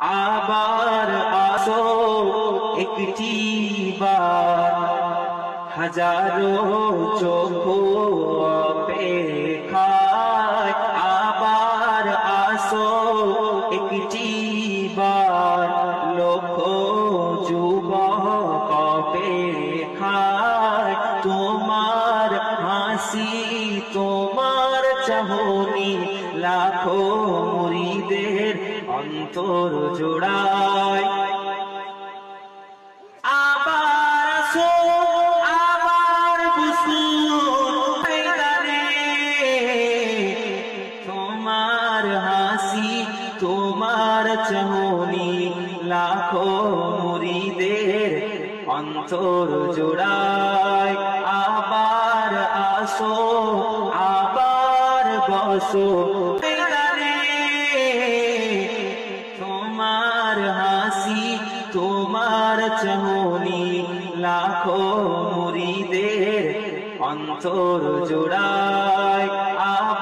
আবার আসো একটি বার। হাজারো চোখ অপেক্ষায় আবার আসো একটি বার। লক্ষ যুবক অপেক্ষায় তোমার হাসি, তোমার চাহনি, লাখো অন্তর জোড়ায়। আবার তোমার হাসি, তোমার চাহনি লাখো মুরিদের অন্তর জোড়ায়। আবার আসো, আবার বসো। চমনি লাখো মুরিদের অন্তর জোড়ায় আপ